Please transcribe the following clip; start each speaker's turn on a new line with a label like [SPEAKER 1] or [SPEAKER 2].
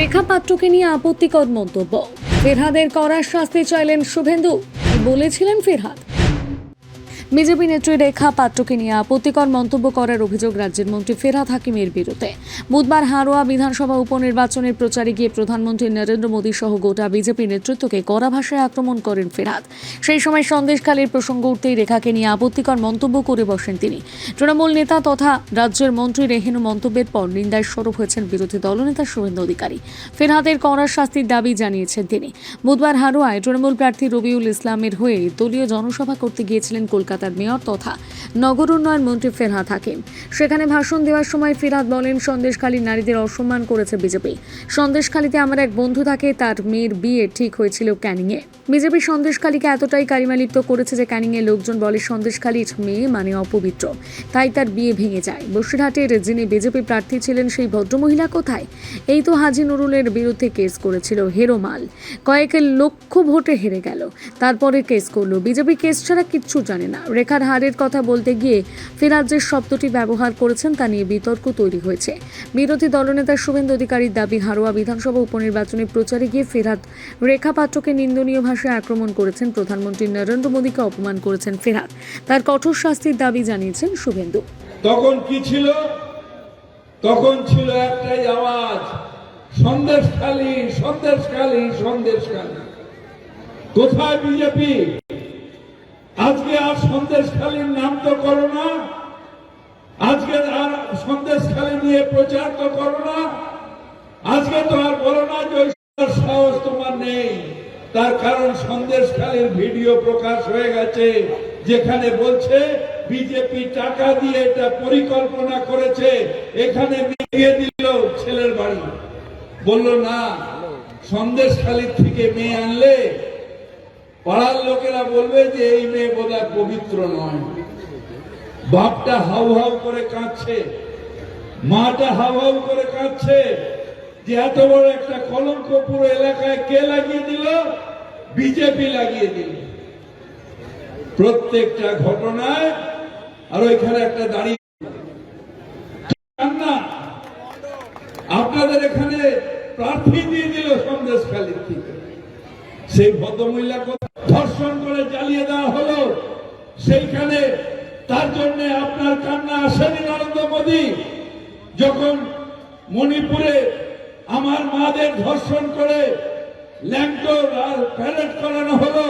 [SPEAKER 1] রেখা পাত্রকে নিয়ে আপত্তিকর মন্তব্য। ফেরহাদের করার শাস্তি চাইলেন শুভেন্দু। বলেছিলেন ফেরহাদ বিজেপি নেত্রী রেখা পাত্রকে নিয়ে আপত্তিকর মন্তব্য করার অভিযোগ রাজ্যের মন্ত্রী ফেরহাদ হাকিমের বিরুদ্ধে। বুধবার হারোয়া বিধানসভা উপনির্বাচনের প্রচারে গিয়ে প্রধানমন্ত্রী নরেন্দ্র মোদী সহ গোটা বিজেপি নেতৃত্বকে কড়া ভাষায় আক্রমণ করেন ফেরহাদ। সেই সময় সন্দেশখালীর প্রসঙ্গ উঠতেই রেখাকে নিয়ে আপত্তিকর মন্তব্য করে বসেন তিনি। তৃণমূল নেতা তথা রাজ্যের মন্ত্রী রেহেনু মন্তব্যের পর নিন্দায় স্বরূপ হয়েছেন বিরোধী দলনেতা শুভেন্দু অধিকারী। ফেরহাদের কড়া শাস্তির দাবি জানিয়েছেন তিনি। বুধবার হারোয়ায় তৃণমূল প্রার্থী রবিউল ইসলামের হয়ে দলীয় জনসভা করতে গিয়েছিলেন কলকাতার মেয়র তথা নগর উন্নয়ন মন্ত্রী ফেরহাদ হাকিম। সেখানে ভাষণ দেওয়ার সময় ফেরহাদ বলেন সন্দেশখালী নারীদের অসম্মান করেছে বিজেপি। সন্দেশখালীতে আমার এক বন্ধু থাকে, তার মেয়ের বিয়ে ঠিক হয়েছিল ক্যানিংয়ে। বিজেপি সন্দেশখালীকে এতটাই কারিমালিপ্ত করেছে যে ক্যানিংয়ে লোকজন বলে সন্দেশখালীর মেয়ে মানে অপবিত্র। তাই তার বিয়ে ভেঙে যায়। বসিরহাটের যিনি বিজেপি প্রার্থী ছিলেন, সেই ভদ্রমহিলা কোথায়? এই তো হাজি নুরুলের বিরুদ্ধে কেস করেছিল হেরোমাল। কয়েক লক্ষ ভোটে হেরে গেল। তারপরে কেস করল। বিজেপি কেস ছাড়া কিচ্ছু জানে না। রেখার হারের কথা বলতে গিয়ে ফেরাজ যে শব্দটি ব্যবহার করেছেন তা নিয়ে বিতর্ক তৈরি হয়েছে। বিরোধী দলনেতা শুভেন্দু অধিকারীর দাবি, হারোয়া বিধানসভা উপনির্বাচনে প্রচারে গিয়ে ফেরাদ রেখা পাত্রকে নিন্দনীয় ভাষায় আক্রমণ করেছেন প্রধানমন্ত্রী নরেন্দ্র মোদীকে অপমান করেছেন ফেরাদ তার কঠোর শাস্তির দাবি জানিয়েছেন শুভেন্দু।
[SPEAKER 2] তখন কি ছিল? তখন ছিল একটাই আওয়াজ, সন্দেশখালী সন্দেশখালী সন্দেশখালী। কোথায় বিজেপি? আজকে আর সন্দেশখালীর নাম তো করো না। আজকে আর সন্দেশখালী নিয়ে প্রচার তো করো না। আজকে তো আর বলো না যে সাহস তোমার নেই। তার কারণ সন্দেশখালীর ভিডিও প্রকাশ হয়ে গেছে, যেখানে বলছে, বিজেপি টাকা দিয়ে এটা পরিকল্পনা করেছে, এখানে মেয়ে দিল ছেলের বাড়ি। বলল, না সন্দেশখালীর থেকে মেয়ে আনলে পাড়ার লোকেরা বলবে যে এই মেয়ে বোধহয় পবিত্র নয়। বাপটা হাউ হাউ করে কাঁদছে, মাটা হাউ হাউ করে কাঁদছে যে এত বড় একটা কলঙ্ক পুরো এলাকায় কে লাগিয়ে দিল? বিজেপি লাগিয়ে দিল। প্রত্যেকটা ঘটনায় আর ওইখানে একটা দাঁড়িয়ে আপনাদের এখানে প্রার্থী দিয়ে দিল সন্দেশখালীর থেকে। সেই ভদ্রমহিলাকে ধর্ষণ করে জ্বালিয়ে দেওয়া হলো। সেইখানে তার জন্য আপনার কান্না আসেনি নরেন্দ্র মোদী। যখন মণিপুরে আমার মাদের ধর্ষণ করে ল্যাংটোর আর প্যারেড করানো হলো